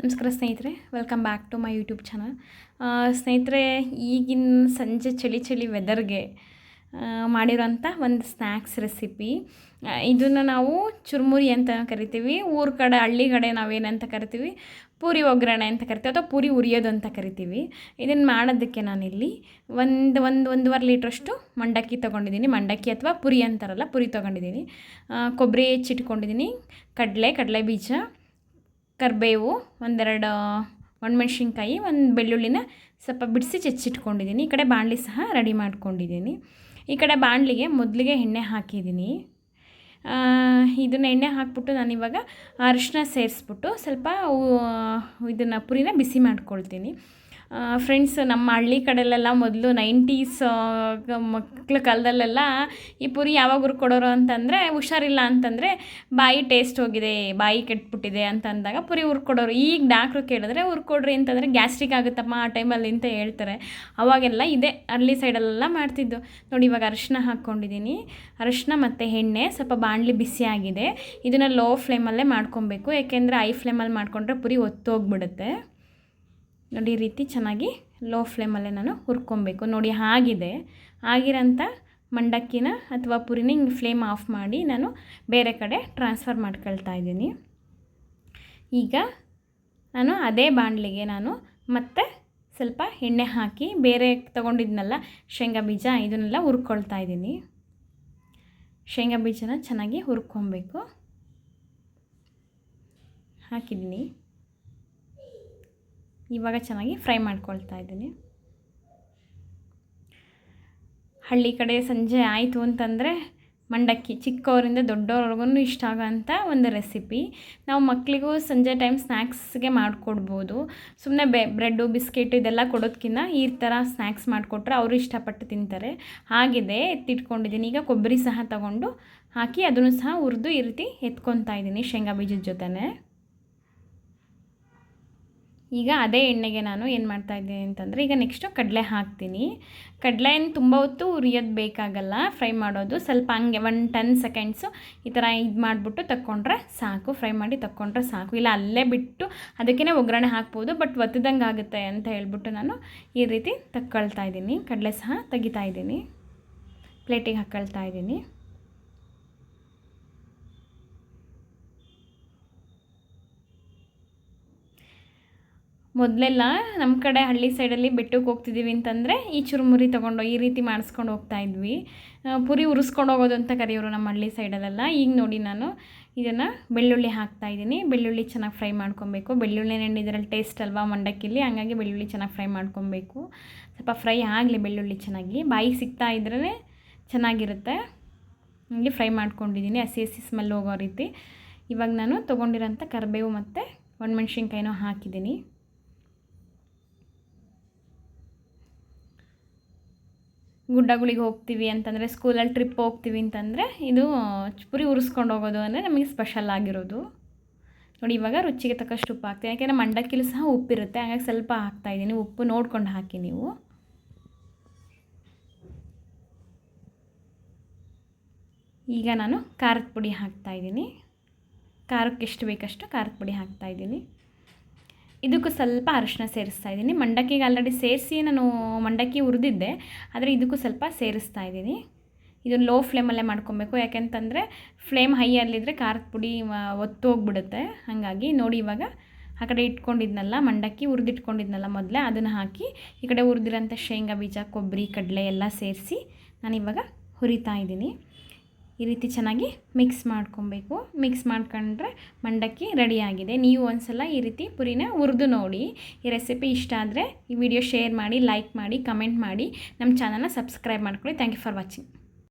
ನಮಸ್ಕಾರ ಸ್ನೇಹಿತರೆ welcome back to my YouTube channel ಸ್ನೇಹಿತರೆ, ಈಗಿನ ಸಂಜೆ ಚಳಿ ಚಳಿ ವೆದರ್ಗೆ ಮಾಡಿರೋಂಥ ಒಂದು ಸ್ನ್ಯಾಕ್ಸ್ ರೆಸಿಪಿ ಇದನ್ನು ನಾವು ಚುರುಮುರಿ ಅಂತ ಕರಿತೀವಿ, ಊರ ಕಡೆ, ಹಳ್ಳಿ ಕಡೆ ನಾವೇನಂತ ಕರಿತೀವಿ, ಪೂರಿ ಒಗ್ಗರಣೆ ಅಂತ ಕರಿತೀವಿ, ಅಥವಾ ಪೂರಿ ಉರಿಯೋದು ಅಂತ ಕರಿತೀವಿ. ಇದನ್ನು ಮಾಡೋದಕ್ಕೆ ನಾನಿಲ್ಲಿ ಒಂದು ಒಂದು, ಒಂದೂವರೆ ಲೀಟ್ರಷ್ಟು ಮಂಡಕ್ಕಿ ತೊಗೊಂಡಿದ್ದೀನಿ. ಮಂಡಕ್ಕಿ ಅಥವಾ ಪುರಿ ಅಂತಾರಲ್ಲ, ಪುರಿ ತೊಗೊಂಡಿದ್ದೀನಿ. ಕೊಬ್ಬರಿ ಹೆಚ್ಚಿಟ್ಕೊಂಡಿದ್ದೀನಿ, ಕಡಲೆ ಕಡಲೆ ಬೀಜ ಕರಿಬೇವು, ಒಂದೆರಡು ಒಣಮೆಣ್ಸಿನ್ಕಾಯಿ ಒಂದು ಬೆಳ್ಳುಳ್ಳಿನ ಸ್ವಲ್ಪ ಬಿಡಿಸಿ ಚೆಚ್ಚಿಟ್ಕೊಂಡಿದ್ದೀನಿ. ಈ ಕಡೆ ಬಾಣಲಿ ಸಹ ರೆಡಿ ಮಾಡ್ಕೊಂಡಿದ್ದೀನಿ. ಈ ಕಡೆ ಬಾಣಲಿಗೆ ಮೊದಲಿಗೆ ಎಣ್ಣೆ ಹಾಕಿದ್ದೀನಿ. ಇದನ್ನು ಎಣ್ಣೆ ಹಾಕ್ಬಿಟ್ಟು ನಾನಿವಾಗ ಅರಿಶಿನ ಸೇರಿಸ್ಬಿಟ್ಟು ಸ್ವಲ್ಪ ಇದನ್ನು ಪುರಿನ ಬಿಸಿ ಮಾಡ್ಕೊಳ್ತೀನಿ. ಫ್ರೆಂಡ್ಸ್ ನಮ್ಮ ಹಳ್ಳಿ ಕಡೆಲೆಲ್ಲ ಮೊದಲು ನೈಂಟೀಸ್ ಮಕ್ಳ ಕಾಲದಲ್ಲೆಲ್ಲ ಈ ಪುರಿ ಯಾವಾಗ ಹುರ್ಕೊಡೋರು ಅಂತಂದರೆ ಹುಷಾರಿಲ್ಲ ಅಂತಂದರೆ ಬಾಯಿ ಟೇಸ್ಟ್ ಹೋಗಿದೆ, ಬಾಯಿ ಕೆಟ್ಬಿಟ್ಟಿದೆ ಅಂತ ಅಂದಾಗ ಪುರಿ ಹುರ್ಕೊಡೋರು ಈಗ ಡಾಕ್ಟ್ರು ಕೇಳಿದ್ರೆ ಹುರ್ಕೊಡ್ರಿ ಅಂತಂದರೆ ಗ್ಯಾಸ್ಟ್ರಿಕ್ ಆಗುತ್ತಮ್ಮ ಆ ಟೈಮಲ್ಲಿ ಅಂತ ಹೇಳ್ತಾರೆ. ಅವಾಗೆಲ್ಲ ಇದೆ ಹಳ್ಳಿ ಸೈಡಲ್ಲೆಲ್ಲ ಮಾಡ್ತಿದ್ದು. ನೋಡಿ, ಇವಾಗ ಅರಿಶಿನ ಹಾಕ್ಕೊಂಡಿದ್ದೀನಿ ಅರಿಶಿನ ಮತ್ತು ಎಣ್ಣೆ ಸ್ವಲ್ಪ ಬಾಣಲಿ ಬಿಸಿಯಾಗಿದೆ ಇದನ್ನು ಲೋ ಫ್ಲೇಮಲ್ಲೇ ಮಾಡ್ಕೊಬೇಕು. ಯಾಕೆಂದರೆ ಐ ಫ್ಲೇಮಲ್ಲಿ ಮಾಡಿಕೊಂಡ್ರೆ ಪುರಿ ಒತ್ತೋಗ್ಬಿಡುತ್ತೆ. ನೋಡಿ, ಈ ರೀತಿ ಚೆನ್ನಾಗಿ ಲೋ ಫ್ಲೇಮಲ್ಲೇ ನಾನು ಹುರ್ಕೊಬೇಕು. ನೋಡಿ ಆಗಿದೆ ಆಗಿರೋಂಥ ಮಂಡಕ್ಕಿನ ಅಥವಾ ಪುರಿನ ಹಿಂಗೆ ಫ್ಲೇಮ್ ಆಫ್ ಮಾಡಿ ನಾನು ಬೇರೆ ಕಡೆ ಟ್ರಾನ್ಸ್ಫರ್ ಮಾಡ್ಕೊಳ್ತಾ ಇದ್ದೀನಿ. ಈಗ ನಾನು ಅದೇ ಬಾಣಲಿಗೆ ನಾನು ಮತ್ತೆ ಸ್ವಲ್ಪ ಎಣ್ಣೆ ಹಾಕಿ ಬೇರೆ ತೊಗೊಂಡಿದ್ನಲ್ಲ, ಶೇಂಗಾ ಬೀಜ, ಇದನ್ನೆಲ್ಲ ಹುರ್ಕೊಳ್ತಾ ಇದ್ದೀನಿ. ಶೇಂಗಾ ಬೀಜನ ಚೆನ್ನಾಗಿ ಹುರ್ಕೊಬೇಕು. ಹಾಕಿದ್ದೀನಿ. ಇವಾಗ ಚೆನ್ನಾಗಿ ಫ್ರೈ ಮಾಡ್ಕೊಳ್ತಾ ಇದ್ದೀನಿ. ಹಳ್ಳಿ ಕಡೆ ಸಂಜೆ ಆಯಿತು ಅಂತಂದರೆ ಮಂಡಕ್ಕಿ ಚಿಕ್ಕವರಿಂದ ದೊಡ್ಡವ್ರಿಗೂ ಇಷ್ಟ ಆಗೋಂಥ ಒಂದು ರೆಸಿಪಿ. ನಾವು ಮಕ್ಕಳಿಗೂ ಸಂಜೆ ಟೈಮ್ ಸ್ನ್ಯಾಕ್ಸ್ಗೆ ಮಾಡಿಕೊಡ್ಬೋದು. ಸುಮ್ಮನೆ ಬೆ, ಬ್ರೆಡ್ಡು, ಬಿಸ್ಕೆಟ್ ಇದೆಲ್ಲ ಕೊಡೋದಕ್ಕಿಂತ ಈ ಥರ ಸ್ನ್ಯಾಕ್ಸ್ ಮಾಡಿಕೊಟ್ರೆ ಅವರು ಇಷ್ಟಪಟ್ಟು ತಿಂತಾರೆ. ಹಾಗಿದೆ ಎತ್ತಿಟ್ಕೊಂಡಿದ್ದೀನಿ. ಈಗ ಕೊಬ್ಬರಿ ಸಹ ತಗೊಂಡು ಹಾಕಿ ಅದನ್ನು ಸಹ ಹುರಿದು ಈ ರೀತಿ ಎತ್ಕೊತಾ ಇದ್ದೀನಿ ಶೇಂಗಾ ಬೀಜದ ಜೊತೆನೇ. ಈಗ ಅದೇ ಎಣ್ಣೆಗೆ ನಾನು ಏನು ಮಾಡ್ತಾಯಿದ್ದೀನಿ ಅಂತಂದರೆ, ಈಗ ನೆಕ್ಸ್ಟು ಕಡಲೆ ಹಾಕ್ತೀನಿ. ಕಡಲೆ ಏನು ತುಂಬ ಹೊತ್ತು ಉರಿಯೋದು ಬೇಕಾಗಲ್ಲ ಫ್ರೈ ಮಾಡೋದು. ಸ್ವಲ್ಪ ಹಂಗೆ ಒನ್ ಟೆನ್ ಸೆಕೆಂಡ್ಸು ಈ ಥರ ಇದು ಮಾಡಿಬಿಟ್ಟು ತಕ್ಕೊಂಡ್ರೆ ಸಾಕು ಫ್ರೈ ಮಾಡಿ ತಕ್ಕೊಂಡ್ರೆ ಸಾಕು. ಇಲ್ಲ, ಅಲ್ಲೇ ಬಿಟ್ಟು ಅದಕ್ಕೇ ಒಗ್ಗರಣೆ ಹಾಕ್ಬೋದು ಬಟ್ ಒತ್ತದಂಗೆ ಆಗುತ್ತೆ ಅಂತ ಹೇಳ್ಬಿಟ್ಟು ನಾನು ಈ ರೀತಿ ತಕ್ಕೊಳ್ತಾ ಇದ್ದೀನಿ. ಕಡಲೆ ಸಹ ತೆಗಿತಾ ಇದ್ದೀನಿ. ಪ್ಲೇಟಿಗೆ ಹಾಕ್ಕೊಳ್ತಾ ಇದ್ದೀನಿ. ಮೊದಲೆಲ್ಲ ನಮ್ಮ ಕಡೆ ಹಳ್ಳಿ ಸೈಡಲ್ಲಿ ಬೆಟ್ಟಕ್ಕೆ ಹೋಗ್ತಿದ್ದೀವಿ ಅಂತಂದರೆ ಈ ಚುರುಮುರಿ ತೊಗೊಂಡು ಈ ರೀತಿ ಮಾಡಿಸ್ಕೊಂಡು ಹೋಗ್ತಾ ಇದ್ವಿ. ಪುರಿ ಉರಿಸ್ಕೊಂಡು ಹೋಗೋದು ಅಂತ ಕರೆಯೋರು ನಮ್ಮ ಹಳ್ಳಿ ಸೈಡಲ್ಲೆಲ್ಲ. ಈಗ ನೋಡಿ ನಾನು ಇದನ್ನು ಬೆಳ್ಳುಳ್ಳಿ ಹಾಕ್ತಾ ಇದ್ದೀನಿ. ಬೆಳ್ಳುಳ್ಳಿ ಚೆನ್ನಾಗಿ ಫ್ರೈ ಮಾಡ್ಕೊಬೇಕು. ಬೆಳ್ಳುಳ್ಳಿ ನೆಣ್ಣು ಇದರಲ್ಲಿ ಟೇಸ್ಟ್ ಅಲ್ವಾ ಮಂಡಕ್ಕಿಲ್ಲಿ, ಹಂಗಾಗಿ ಬೆಳ್ಳುಳ್ಳಿ ಚೆನ್ನಾಗಿ ಫ್ರೈ ಮಾಡ್ಕೊಬೇಕು. ಸ್ವಲ್ಪ ಫ್ರೈ ಆಗಲಿ ಬೆಳ್ಳುಳ್ಳಿ ಚೆನ್ನಾಗಿ. ಬಾಯಿ ಸಿಗ್ತಾ ಇದ್ರೇ ಚೆನ್ನಾಗಿರುತ್ತೆ. ಹಂಗೆ ಫ್ರೈ ಮಾಡ್ಕೊಂಡಿದ್ದೀನಿ ಹಸಿ ಹಸಿ ಸ್ಮೆಲ್ ಹೋಗೋ ರೀತಿ. ಇವಾಗ ನಾನು ತೊಗೊಂಡಿರೋಂಥ ಕರಿಬೇವು ಮತ್ತು ಒಣಮೆಣ್ಸಿನ್ಕಾಯಿನೂ ಹಾಕಿದ್ದೀನಿ. ಗುಡ್ಡಗಳಿಗೆ ಹೋಗ್ತೀವಿ ಅಂತಂದರೆ ಸ್ಕೂಲಲ್ಲಿ ಟ್ರಿಪ್ ಹೋಗ್ತೀವಿ ಅಂತಂದರೆ, ಇದು ಪುರಿ ಉರಿಸ್ಕೊಂಡು ಹೋಗೋದು ಅಂದರೆ ನಮಗೆ ಸ್ಪೆಷಲ್ ಆಗಿರೋದು. ನೋಡಿ, ಇವಾಗ ರುಚಿಗೆ ತಕ್ಕಷ್ಟು ಉಪ್ಪು ಹಾಕ್ತೀನಿ. ಯಾಕೆಂದರೆ ಮಂಡಕ್ಕಿಲು ಸಹ ಉಪ್ಪಿರುತ್ತೆ. ಹಾಗಾಗಿ ಸ್ವಲ್ಪ ಹಾಕ್ತಾಯಿದ್ದೀನಿ ಉಪ್ಪು ನೋಡ್ಕೊಂಡು ಹಾಕಿ ನೀವು. ಈಗ ನಾನು ಖಾರದ ಪುಡಿ ಹಾಕ್ತಾಯಿದ್ದೀನಿ ಖಾರಕ್ಕೆ ಎಷ್ಟು ಬೇಕಷ್ಟು ಖಾರದ ಪುಡಿ ಹಾಕ್ತಾಯಿದ್ದೀನಿ ಇದಕ್ಕೂ ಸ್ವಲ್ಪ ಅರಿಶಿನ ಸೇರಿಸ್ತಾ ಇದ್ದೀನಿ. ಮಂಡಕ್ಕಿಗೆ ಆಲ್ರೆಡಿ ಸೇರಿಸಿ ನಾನು ಮಂಡಕ್ಕಿ ಹುರಿದಿದ್ದೆ. ಆದರೆ ಇದಕ್ಕೂ ಸ್ವಲ್ಪ ಸೇರಿಸ್ತಾ ಇದ್ದೀನಿ. ಇದನ್ನು ಲೋ ಫ್ಲೇಮಲ್ಲೇ ಮಾಡ್ಕೊಬೇಕು. ಯಾಕೆಂತಂದರೆ ಫ್ಲೇಮ್ ಹೈಯಲ್ಲಿದ್ದರೆ ಖಾರದ ಪುಡಿ ಒತ್ತೋಗ್ಬಿಡುತ್ತೆ. ಹಾಗಾಗಿ ನೋಡಿ ಇವಾಗ ಆ ಕಡೆ ಇಟ್ಕೊಂಡಿದ್ನಲ್ಲ, ಮಂಡಕ್ಕಿ ಹುರಿದಿಟ್ಕೊಂಡಿದ್ನಲ್ಲ ಮೊದಲೇ, ಅದನ್ನು ಹಾಕಿ ಈ ಕಡೆ ಉರಿದಿರೋಂಥ ಶೇಂಗಾ ಬೀಜ, ಕೊಬ್ಬರಿ, ಕಡಲೆ ಎಲ್ಲ ಸೇರಿಸಿ ನಾನಿವಾಗ ಹುರಿತಾ ಇದ್ದೀನಿ. ಈ ರೀತಿ ಚೆನ್ನಾಗಿ ಮಿಕ್ಸ್ ಮಾಡ್ಕೊಬೇಕು. ಮಿಕ್ಸ್ ಮಾಡ್ಕೊಂಡ್ರೆ ಮಂಡಕ್ಕಿ ರೆಡಿಯಾಗಿದೆ. ನೀವು ಒಂದ್ಸಲ ಈ ರೀತಿ ಪುರಿನ ಹುರಿದು ನೋಡಿ. ಈ ರೆಸಿಪಿ ಇಷ್ಟ ಆದರೆ ಈ ವಿಡಿಯೋ ಶೇರ್ ಮಾಡಿ, ಲೈಕ್ ಮಾಡಿ, ಕಮೆಂಟ್ ಮಾಡಿ. ನಮ್ಮ ಚಾನಲ್ನ ಸಬ್ಸ್ಕ್ರೈಬ್ ಮಾಡ್ಕೊಳ್ಳಿ. Thank you for watching